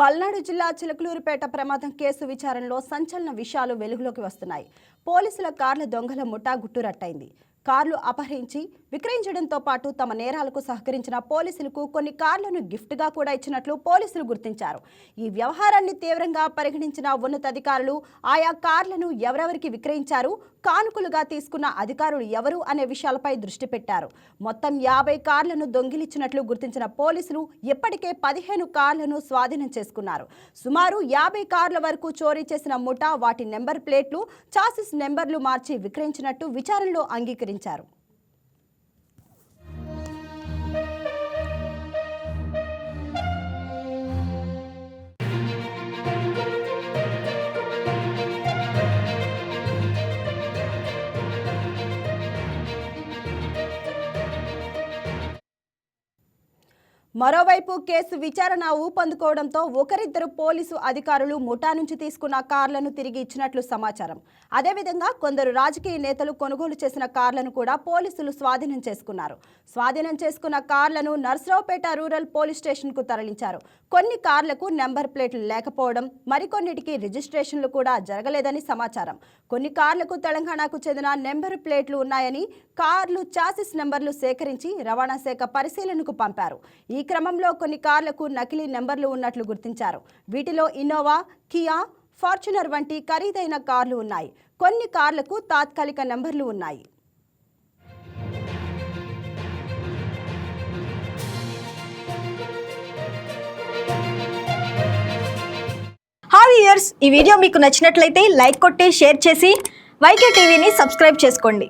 పల్నాడు జిల్లా చిలకలూరుపేట ప్రమాదం కేసు విచారణలో సంచలన విషయాలు వెలుగులోకి వస్తున్నాయి. పోలీసుల కార్ల దొంగల ముఠా గుట్టురట్టయింది. కార్లు అపహరించి విక్రయించడంతో పాటు తమ నేరాలకు సహకరించిన పోలీసులకు కొన్ని కార్లను గిఫ్ట్గా కూడా ఇచ్చినట్లు పోలీసులు గుర్తించారు. ఈ వ్యవహారాన్ని తీవ్రంగా పరిగణించిన ఉన్నతాధికారులు ఆయా కార్లను ఎవరెవరికి విక్రయించారు కానుకలుగా తీసుకున్న అధికారులు ఎవరు అనే విషయాలపై దృష్టి పెట్టారు. మొత్తం యాభై కార్లను దొంగిలించినట్లు గుర్తించిన పోలీసులు ఇప్పటికే పదిహేను కార్లను స్వాధీనం చేసుకున్నారు. సుమారు యాభై కార్ల వరకు చోరీ చేసిన ముఠా వాటి నెంబర్ ప్లేట్లు చాసిస్ నెంబర్లు మార్చి విక్రయించినట్టు విచారణలో అంగీకరించారు వివరించారు మరోవైపు కేసు విచారణ ఊపందుకోవడంతో ఒకరిద్దరు పోలీసు అధికారులు ముఠా నుంచి తీసుకున్న కార్లను తిరిగి ఇచ్చినట్లు సమాచారం. అదేవిధంగా కొందరు రాజకీయ నేతలు కొనుగోలు చేసిన కార్లను కూడా పోలీసులు స్వాధీనం చేసుకున్నారు. స్వాధీనం చేసుకున్న కార్లను నర్సరావుపేట రూరల్ పోలీస్ స్టేషన్కు తరలించారు. కొన్ని కార్లకు నెంబర్ ప్లేట్లు లేకపోవడం మరికొన్నిటికి రిజిస్ట్రేషన్లు కూడా జరగలేదని సమాచారం. కొన్ని కార్లకు తెలంగాణకు చెందిన నెంబర్ ప్లేట్లు ఉన్నాయని కార్లు చాసిస్ నెంబర్లు సేకరించి రవాణా శాఖ పరిశీలనకు పంపారు. ఈ ఈ క్రమంలో కొన్ని కార్లకు నకిలీ నెంబర్లు ఉన్నట్లు గుర్తించారు. వీటిలో ఇన్నోవా కియా ఫార్చునర్ వంటి ఖరీదైన కార్లు ఉన్నాయి. కొన్ని కార్లకు తాత్కాలిక నెంబర్లు ఉన్నాయి. హాయ్ ఇయర్స్ ఈ వీడియో మీకు నచ్చినట్లయితే లైక్ కొట్టి షేర్ చేసి వైకే టీవీని సబ్స్క్రైబ్ చేసుకోండి.